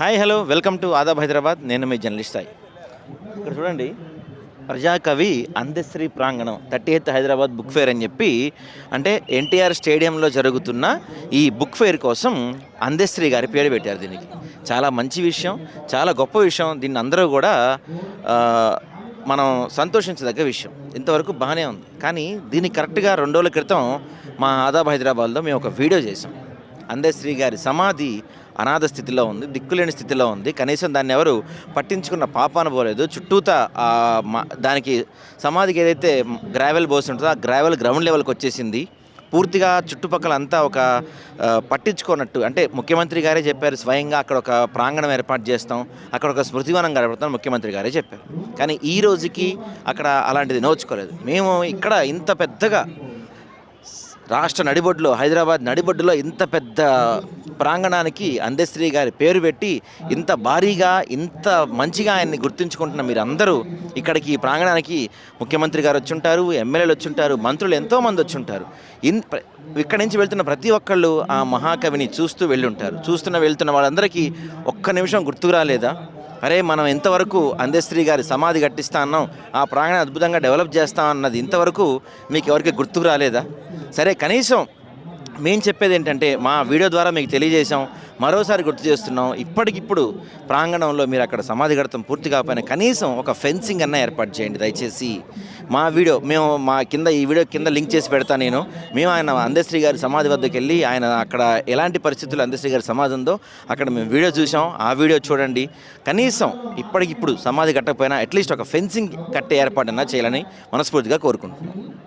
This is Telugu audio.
Hi hello. Welcome to Adab Hyderabad. నేను మీ జర్నలిస్ట్ సాయి. ఇక్కడ చూడండి. ప్రజాకవి అందశ్రీ ప్రాంగణం thirty eighth Hyderabad book fair అని చెప్పి అంటే ఎన్టీఆర్ స్టేడియంలో జరుగుతున్న ఈ బుక్ ఫేర్ కోసం అందశ్రీ గారి పేరు పెట్టారు దీనికి. చాలా మంచి విషయం చాలా గొప్ప విషయం. దీన్ని అందరూ కూడా మనం సంతోషించదగ్గ విషయం. ఇంతవరకు బాగానే ఉంది. కానీ దీనికి కరెక్ట్గా రెండు రోజుల క్రితం మా ఆదాబ్ హైదరాబాద్లో మేము ఒక వీడియో చేసాం అందశ్రీ గారి సమాధి అనాథ స్థితిలో ఉంది దిక్కులేని స్థితిలో ఉంది. కనీసం దాన్ని ఎవరు పట్టించుకున్న పాపాన పోలేదు చుట్టూతా దానికి సమాధికి ఏదైతే గ్రావెల్ పోసి ఉంటుందో ఆ గ్రావెల్ గ్రౌండ్ లెవెల్కి వచ్చేసింది. పూర్తిగా చుట్టుపక్కల అంతా ఒక పట్టించుకోనట్టు అంటే ముఖ్యమంత్రి గారే చెప్పారు స్వయంగా అక్కడ ఒక ప్రాంగణం ఏర్పాటు చేస్తాం అక్కడ ఒక స్మృతివనం గడపడతాం ముఖ్యమంత్రి గారే చెప్పారు. కానీ ఈ రోజుకి అక్కడ అలాంటిది నోచుకోలేదు. మేము ఇక్కడ ఇంత పెద్దగా రాష్ట్ర నడిబొడ్డులో హైదరాబాద్ నడిబొడ్డులో ఇంత పెద్ద ప్రాంగణానికి అందశ్రీ గారి పేరు పెట్టి ఇంత భారీగా ఇంత మంచిగా ఆయన్ని గుర్తుంచుకుంటున్న మీరు అందరూ ఇక్కడికి ఈ ప్రాంగణానికి ముఖ్యమంత్రి గారు వచ్చుంటారు ఎమ్మెల్యేలు వచ్చుంటారు మంత్రులు ఎంతోమంది వచ్చుంటారు. ఇన్ ప్ర- ఇక్కడి నుంచి వెళ్తున్న ప్రతి ఒక్కళ్ళు ఆ మహాకవిని చూస్తూ వెళ్ళుంటారు. చూస్తున్న వెళ్తున్న వాళ్ళందరికీ ఒక్క నిమిషం గుర్తుకు రాలేదా? అరే మనం ఎంతవరకు అందశ్రీ గారి సమాధి కట్టిస్తా అన్నాం ఆ ప్రాంగణం అద్భుతంగా డెవలప్ చేస్తాం అన్నది ఇంతవరకు మీకు ఎవరికి గుర్తుకు రాలేదా? సరే కనీసం మేము చెప్పేది ఏంటంటే మా వీడియో ద్వారా మీకు తెలియజేశాం మరోసారి గుర్తు చేస్తున్నాం ఇప్పటికిప్పుడు ప్రాంగణంలో మీరు అక్కడ సమాధి కడతాం పూర్తి కాకపోయినా కనీసం ఒక ఫెన్సింగ్ అన్న ఏర్పాటు చేయండి దయచేసి. మా వీడియో మేము మా కింద ఈ వీడియో కింద లింక్ చేసి పెడతాను నేను. మేము ఆయన అందశ్రీ గారి సమాధి వద్దకు వెళ్ళి ఆయన అక్కడ ఎలాంటి పరిస్థితుల్లో అందశ్రీ గారి సమాధి ఉందో అక్కడ మేము వీడియో చూసాం ఆ వీడియో చూడండి. కనీసం ఇప్పటికిప్పుడు సమాధి కట్టకపోయినా అట్లీస్ట్ ఒక ఫెన్సింగ్ కట్టే ఏర్పాటు అన్నా చేయాలని మనస్ఫూర్తిగా కోరుకుంటున్నాం.